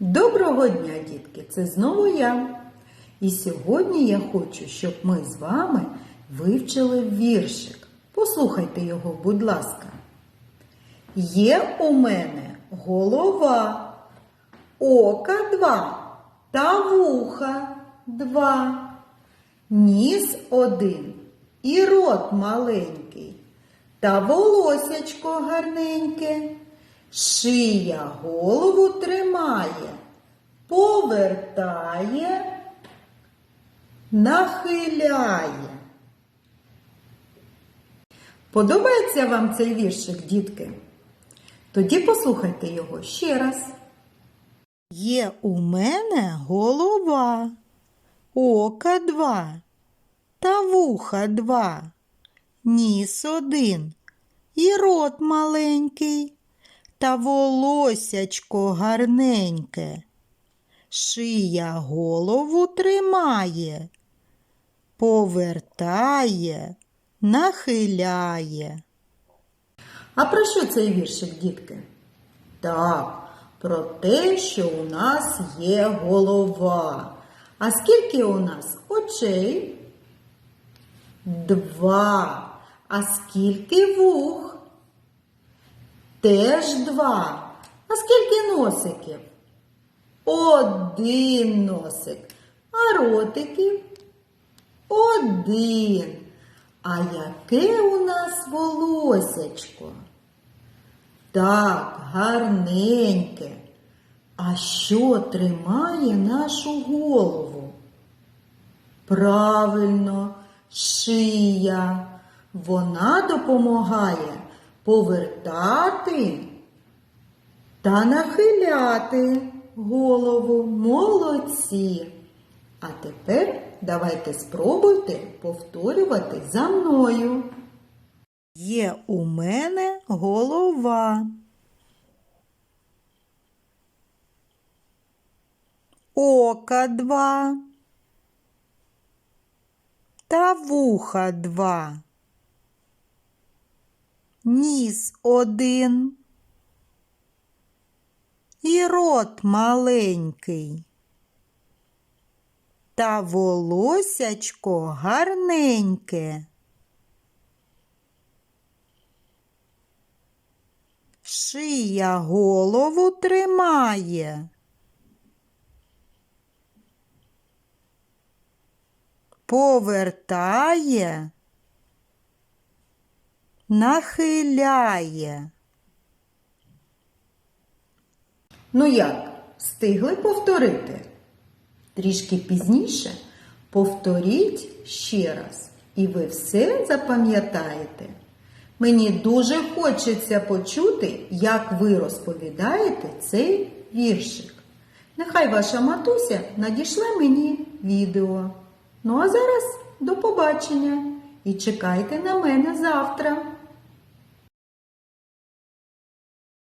Доброго дня, дітки! Це знову я. І сьогодні я хочу, щоб ми з вами вивчили віршик. Послухайте його, будь ласка. Є у мене голова, ока два та вуха два, ніс один і рот маленький, та волосячко гарненьке. Шия голову тримає, повертає, нахиляє. Подобається вам цей віршик, дітки? Тоді послухайте його ще раз. Є у мене голова, ока два, та вуха два, ніс один і рот маленький та волосячко гарненьке. Шия голову тримає, повертає, нахиляє. А про що цей віршик, дітки? Так, про те, що у нас є голова. А скільки у нас очей? Два. А скільки вух? Теж два. А скільки носиків? Один носик. А ротиків? Один. А яке у нас волосячко? Так, гарненьке. А що тримає нашу голову? Правильно, шия. Вона допомагає повертати та нахиляти голову. Молодці. А тепер давайте спробуйте повторювати за мною. Є у мене голова. Ока два. Та вуха два. Ніс один. І рот маленький. Та волосячко гарненьке. Шия голову тримає. Повертає, нахиляє. Ну як, встигли повторити? Трішки пізніше повторіть ще раз, і ви все запам'ятаєте. Мені дуже хочеться почути, як ви розповідаєте цей віршик. Нехай ваша матуся надійшла мені відео. Ну а зараз до побачення і чекайте на мене завтра.